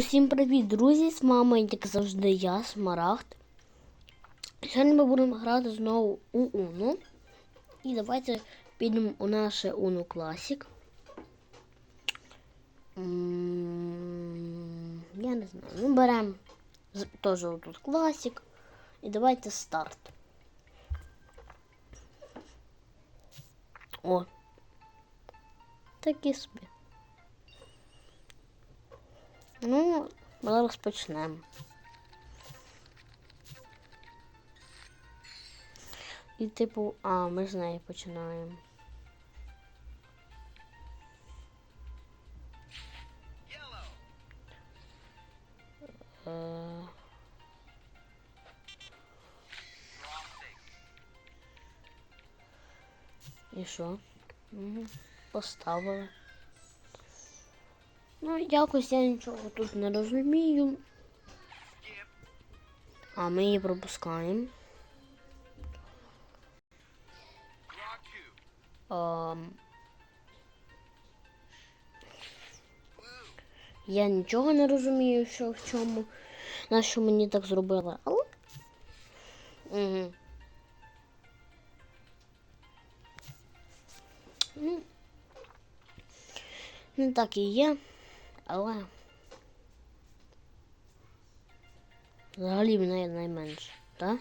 Усім привіт, друзі! З вами, як завжди, я, Смарагд. Сьогодні ми будемо грати знову у Уну. І давайте підемо у наше Уну Classic. Я не знаю. Ну, беремо теж тут Classic. І давайте старт. О. Такі собі. Ну, зараз почнемо. І типу, а, ми з неї починаємо. Е, І що? Поставили. Ну, якось я нічого тут не розумію. А ми її пропускаємо. Ем, я нічого не розумію, що в чому. На що мені так зробили, але. Угу. Ну, ну так і є, але. Взагалі мене найменше, так?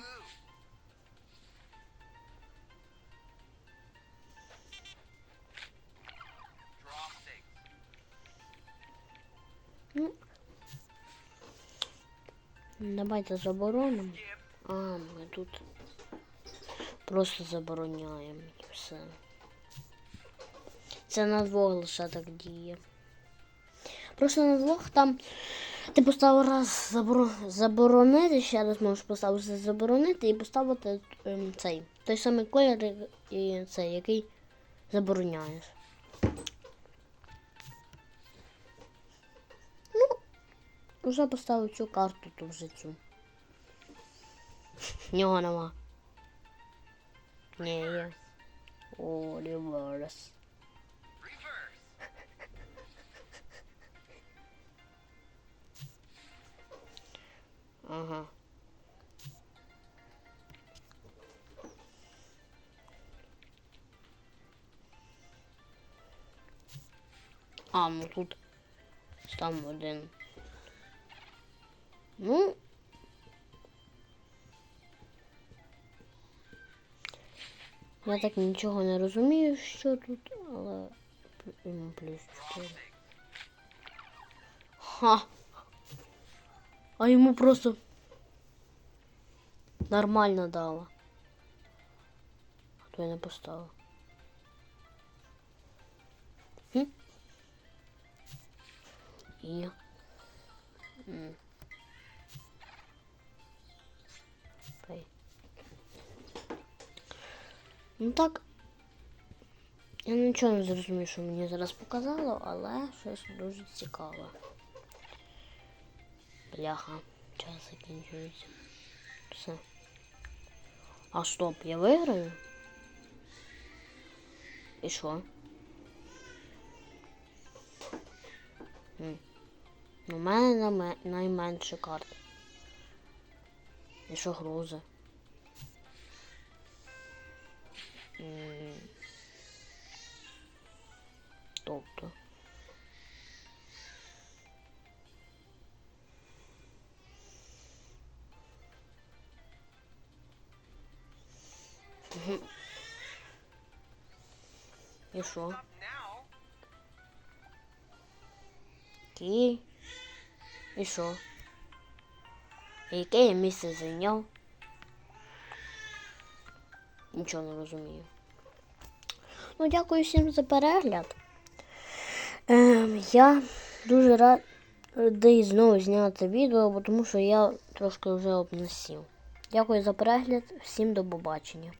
Ну, давайте заборонимо. А, ми тут просто забороняємо все. Це на двох лише так діє. Просто на двох там ти поставив раз заборо... заборонити, ще раз можеш поставити заборонити і поставити ем, цей. Той самий колір і- цей, який забороняєш. Ну, вже поставив цю карту, то вже цю. Нього нема. Ні, є. О, реверс. Ага. А, ну тут там один. Ну. Я так нічого не розумію, що тут, але йому плюс 4. Ха. А йому просто нормально дала. А то я не поставила. Хм? І. Ну так. Я нічого не зрозумів, що мені зараз показало, але щось дуже цікаве. Бляха, час закінчується. Все. А стоп, я виграю? І що? Ну, У мене найме- найменше карт. І що грузи? І що? Окей. І що? Яке я місце зайняв? Нічого не розумію. Ну, дякую всім за перегляд. Ем, я дуже радий знову зняти відео, тому що я трошки вже обносів. Дякую за перегляд, всім до побачення.